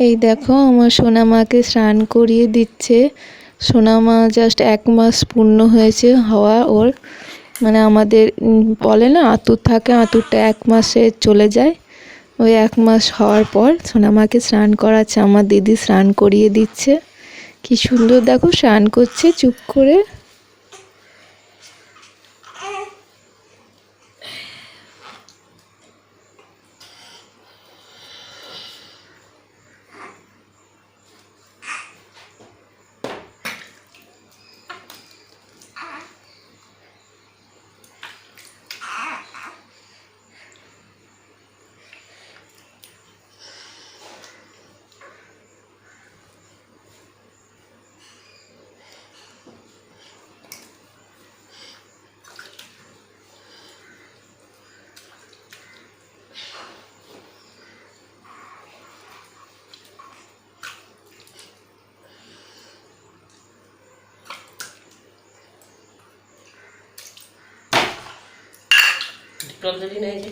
এই দেখো, আমার সোনামাকে স্নান করিয়ে দিচ্ছে। সোনামা জাস্ট এক মাস পূর্ণ হয়েছে হওয়া ওর। মানে আমাদের বলে না, আঁতুর থাকে, আঁতুরটা এক মাসে চলে যায়। ওই এক মাস হওয়ার পর সোনামাকে স্নান করাচ্ছে, আমার দিদি স্নান করিয়ে দিচ্ছে। কি সুন্দর, দেখো, স্নান করছে, চুপ করে। টক দিলি না এই যে